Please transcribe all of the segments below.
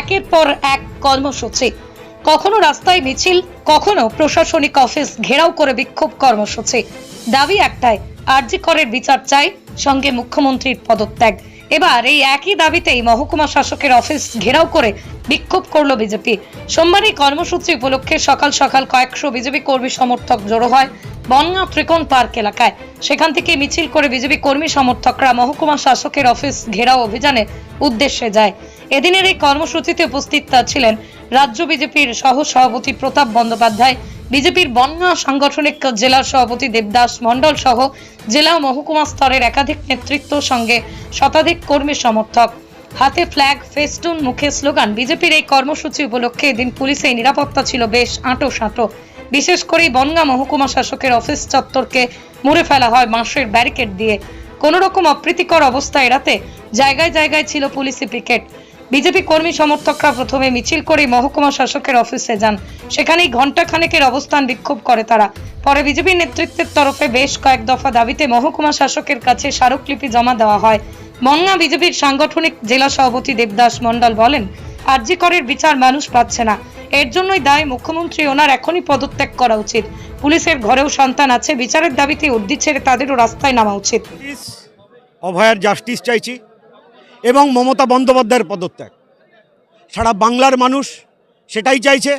একের পর এক কর্মসূচি। কখনো রাস্তায় মিছিল, কখনো প্রশাসনিক অফিস ঘেরাও করে বিক্ষোভ কর্মসূচি। দাবি একটাই, আরজি করের বিচার চাই, সঙ্গে মুখ্যমন্ত্রীর পদত্যাগ। এবার এই একই দাবিতেই মহকুমা শাসকের অফিস ঘেরাও করে বিক্ষোভ করল বিজেপি। সোমবার এই কর্মসূচি উপলক্ষে সকাল সকাল কয়েকশো বিজেপি কর্মী সমর্থক জড়ো হয় বনগা ত্রিকোণ পার্ক এলাকায়। সেখান থেকে মিছিল করে বিজেপি কর্মী সমর্থকরা মহকুমা শাসকের অফিস ঘেরাও অভিযানে উদ্দেশ্যে যায়। এদিনের এই কর্মসূচিতে উপস্থিত ছিলেন রাজ্য বিজেপির সহ সভাপতি প্রতাপ বন্দ্যোপাধ্যায়, বিজেপির বনগা সাংগঠনিক জেলা সভাপতি দেবদাস মণ্ডল সহ জেলা মহকুমা স্তরের একাধিক নেতৃত্ব সঙ্গে শতাধিক কর্মী সমর্থক। হাতে ফ্ল্যাগ ফেস্টুন মুখে স্লোগান বিজেপির এই কর্মসূচি উপলক্ষে এদিন পুলিশের নিরাপত্তা ছিল বেশ আঁটো সাঁটো বিশেষ করে বনগা মহকুমা শাসকের অফিস চত্বরকে মুড়ে ফেলা হয় বাঁশের ব্যারিকেড দিয়ে। কোনো রকম অপ্রীতিকর অবস্থা এড়াতে জায়গায় জায়গায় ছিল পুলিশি পিকেট। বিজেপি কর্মী সমর্থকরা প্রথমে মিছিল করে মহকুমা শাসকের অফিসে যান। সেখানেই ঘণ্টা খানেকের অবস্থান বিক্ষোভ করে তারা। পরে বিজেপি নেতৃত্বের তরফে বেশ কয়েক দফা দাবিতে মহকুমা শাসকের কাছে স্মারকলিপি জমা দেওয়া হয়। মংনা বিজেপির সাংগঠনিক জেলা সভাপতি দেবদাস মণ্ডল বলেন আরজি করের বিচার মানুষ পাচ্ছে না। এর জন্যই দায় মুখ্যমন্ত্রী ওনার এখনই পদত্যাগ করা উচিত। পুলিশের ঘরেও সন্তান আছে, বিচারের দাবিতে উর্দি ছেড়ে তাদেরও রাস্তায় নামা উচিত। অভয়ার জাস্টিস চাইছি। এবং মমতা বন্দ্যোপাধ্যায়ের পদত্যাগ। সারা বাংলার মানুষ সেটাই চাইছে।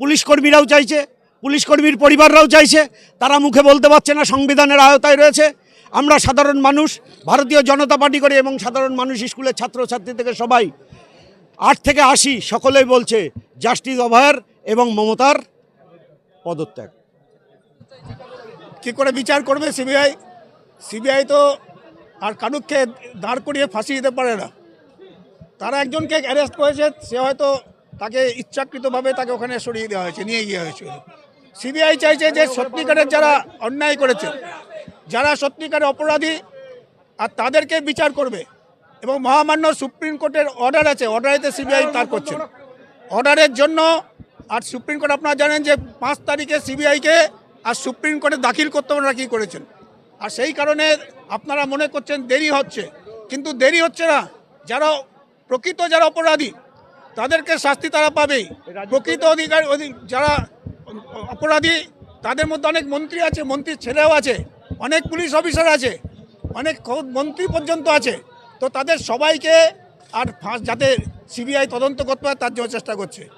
পুলিশ কর্মীরাও চাইছে, পুলিশ কর্মীর পরিবাররাও চাইছে। তারা মুখে বলতে পারছে না, সংবিধানের আওতায় রয়েছে। আমরা সাধারণ মানুষ, ভারতীয় জনতা পার্টি করে এবং সাধারণ মানুষ, স্কুলের ছাত্রছাত্রী থেকে সবাই আট থেকে আশি সকলেই বলছে জাস্টিস অভয়ার এবং মমতার পদত্যাগ। কি করে বিচার করবে সিবিআই? সিবিআই তো আর কানুককে দাঁড় করিয়ে ফাঁসি দিতে পারে না। তারা একজনকে অ্যারেস্ট করেছে, সে হয়তো তাকে ইচ্ছাকৃতভাবে তাকে ওখানে সরিয়ে দেওয়া হয়েছে, নিয়ে গিয়ে হয়েছিল সিবিআই চাইছে যে সত্যিকারের যারা অন্যায় করেছে, যারা সত্যিকারের অপরাধী, আর তাদেরকে বিচার করবে। এবং মহামান্য সুপ্রিম কোর্টের অর্ডার আছে অর্ডারেতে সিবিআই তার করছে। অর্ডারের জন্য, আর সুপ্রিম কোর্ট আপনারা জানেন যে পাঁচ তারিখে সিবিআইকে আর সুপ্রিম কোর্টে দাখিল করতে ওনারা কী করেছেন? আর সেই কারণে আপনারা মনে করছেন দেরি হচ্ছে। কিন্তু দেরি হচ্ছে না। যারা প্রকৃত যারা অপরাধী, তাদেরকে শাস্তি তারা পাবেই। প্রকৃত অধিকার, অধি- যারা অপরাধী, তাদের মধ্যে অনেক মন্ত্রী আছে, মন্ত্রীর ছেলেও আছে, অনেক পুলিশ অফিসার আছে, অনেক মন্ত্রী পর্যন্ত আছে। তো তাদের সবাইকে আর ফাঁস, যাতে সিবিআই তদন্ত করতে পারে, তার জন্য চেষ্টা করছে।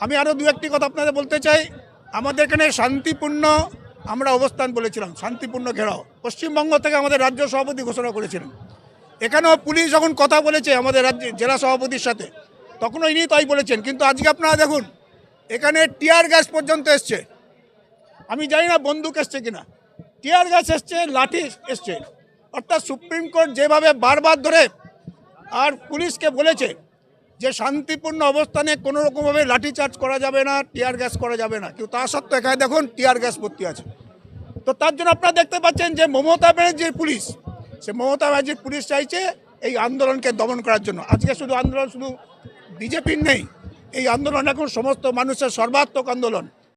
আমি আরও দু একটি কথা আপনাদের বলতে চাই। আমাদের এখানে শান্তিপূর্ণ আমরা অবস্থান বলেছিলাম, শান্তিপূর্ণ ঘেরাও। পশ্চিমবঙ্গ থেকে আমাদের রাজ্য সভাপতি ঘোষণা করেছিলেন। এখানেও পুলিশ যখন কথা বলেছে আমাদের রাজ্যে জেলা সভাপতির সাথে, তখনও ইনি তাই বলেছেন, কিন্তু আজকে আপনারা দেখুন, এখানে টিয়ার গ্যাস পর্যন্ত এসছে। আমি জানি না বন্দুক এসছে কিনা। টিয়ার গ্যাস এসছে, লাঠি এসছে। অর্থাৎ সুপ্রিম কোর্ট যেভাবে বারবার ধরে আর পুলিশকে বলেছে যে শান্তিপূর্ণ অবস্থানে কোনো রকমভাবে লাঠিচার্জ করা যাবে না, টিয়ার গ্যাস করা যাবে না। কিন্তু তা সত্ত্বেও এখানে দেখুন, টিয়ার গ্যাস ভর্তি আছে। তো তার জন্য আপনারা দেখতে পাচ্ছেন যে মমতা ব্যানার্জির পুলিশ, সে মমতা ব্যানার্জির পুলিশ চাইছে এই আন্দোলনকে দমন করার জন্য। আজকে শুধু আন্দোলন, শুধু বিজেপির নেই, এই আন্দোলন এখন সমস্ত মানুষের সর্বাত্মক আন্দোলন।